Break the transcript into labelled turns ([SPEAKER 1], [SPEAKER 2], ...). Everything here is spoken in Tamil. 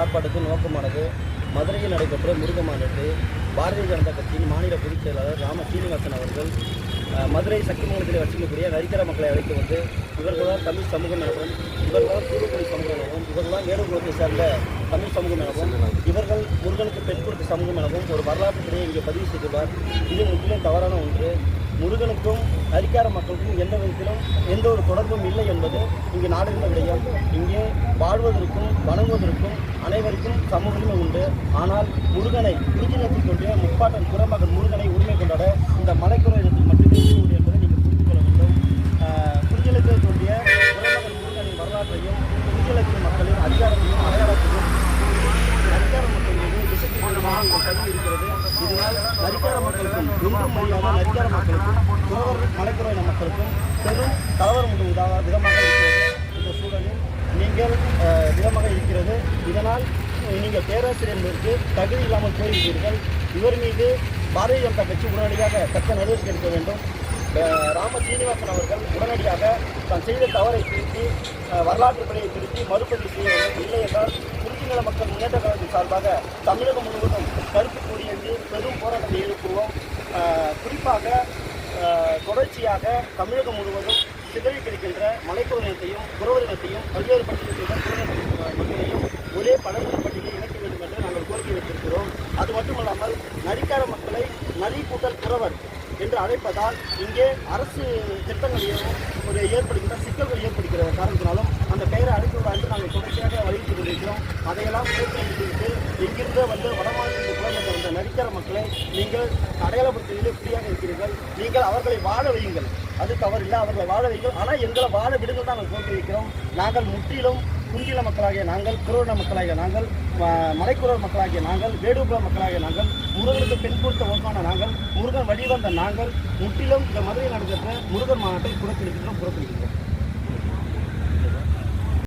[SPEAKER 1] ஆர்ப்பாட்டத்தின் நோக்கமானது மதுரையில் நடைபெற்ற முருக பாரதிய ஜனதா கட்சியின் மாநில பொதுச் செயலாளர் ராம சீனிவாசன் அவர்கள் மதுரை சக்திமங்கலத்தில் வசிக்கக்கூடிய நரிக்கர மக்களை அழைத்து வந்து இவர்கள்தான் தமிழ் சமூகம் எனவும் இவர்கள்தான் தூத்துக்குடி சமூகம் எனவும் இவர்கள்தான் வேலுகுலத்தை சேர்ந்த தமிழ் சமூகம் எனவும் இவர்கள் முருகனுக்கு பெண் கொடுத்த சமூகம் எனவும் ஒரு வரலாற்றுக்கிடையே இங்கே பதிவு செய்துள்ளார். இது முற்றிலும் தவறான ஒன்று. முருகனுக்கும் ஹரிக்கார மக்களுக்கும் எந்த விதத்திலும் எந்த ஒரு தொடர்பும் இல்லை என்பது இங்கு நாடுகின்ற விடயம் இங்கே வாழ்வதற்கும் வணங்குவதற்கும் அனைவருக்கும் சம உரிமை உண்டு. ஆனால் முருகனை குறிஞ்சினத்தில் கொண்டு முப்பாட்டன் குரமகன் முருகன் உரிமை கொண்டாட இந்த மலைக்குறை இடத்தில் மட்டுமே உண்டு என்பதை நீங்கள் புரிந்து கொள்ள வேண்டும் ஆஹ், குறிஞ்சிலத்தில் தோன்றிய குரமகன் முருகனின் வரலாற்றையும் குறிஞ்சிலத்தின் மக்களின் அதிகாரத்தையும் அடையாளத்தையும் நரிக்கார மக்கள் மீது விசைத்தீவிரமாக இங்கு பதிவு இருக்கிறது இதனால் நரிக்கார மக்களுக்கும் ஒன்றும் மொழியாக நரிக்கார மக்களுக்கும் துறவர் மலைக்குறையின மக்களுக்கும் பெரும் கலவரம் உதா- விதமாக இருக்கிறது. இந்த சூழலில் நீங்கள் விதமாக இருக்கிறது. இதனால் நீங்கள் பேராசிரியர் தகுதி இல்லாமல் போயிருக்கிறீர்கள் இவர் மீது பாரதிய ஜனதா கட்சி உடனடியாக தக்க நடவடிக்கை எடுக்க வேண்டும். ராம சீனிவாசன் அவர்கள் உடனடியாக தான் செய்த தவறை திருத்தி வரலாற்று பிழையை திருத்தி மறுபதிவு செய்ய வேண்டும். இல்லை என்றால் குறிஞ்சிநில மக்கள் முன்னேற்ற கழகத்தின் சார்பாக தமிழகம் முழுவதும் கருப்பு கொடியேந்தி பெரும் குறிப்பாக தொடர்ச்சியாக தமிழகம் முழுவதும் சிதறி கிடக்கின்ற மலைக்குழு இனத்தையும் குறவர் இனத்தையும் பல்வேறு பட்டியலையும் ஒரே பழங்குடி பட்டியலில் இணைக்க வேண்டும் என்று நாங்கள் கோரிக்கை வைத்திருக்கிறோம். அது மட்டுமல்லாமல் நரிக்கார மக்களை நரி கூட்டல் குறவர் என்று அழைப்பதால் இங்கே அரசு திட்டங்களையும் ஒரு ஏற்படுகின்ற சிக்கல்கள் ஏற்படுகிற காரணத்தினாலும் அந்த பெயரை அழைத்துள்ள என்று நாங்கள் தொடர்ச்சியாக வலியுறுத்தி கொண்டிருக்கிறோம். அதையெல்லாம் இங்கிருந்து வந்து வடமாநிலத்தில் இருக்கிற மக்களை நீங்கள் அடையாளப்படுத்துவதிலே ஃப்ரீயாக இருக்கிறீர்கள். நீங்கள் அவர்களை வாழ வையுங்கள். அது தவறில்லை அவர்களை வாழ வைங்கள் ஆனால் எங்களை வாழ விடுங்கள் தான் நாங்கள் கோரிக்கை நாங்கள் முற்றிலும் குண்டில மக்களாகிய நாங்கள் குரோட மக்களாகிய நாங்கள் மலைக்குரோர் மலைக்குறவர் மக்களாகிய நாங்கள் வேடுகுல மக்களாகிய நாங்கள் முருகனுக்கு பெண் கொடுத்த ஒன்றான நாங்கள் முருகன் வழிவந்த நாங்கள் முற்றிலும் இந்த மதுரையில் நடக்கின்ற முருகன் மாநாட்டை புறக்கணிக்கின்றோம் புறக்கணிக்கின்றோம்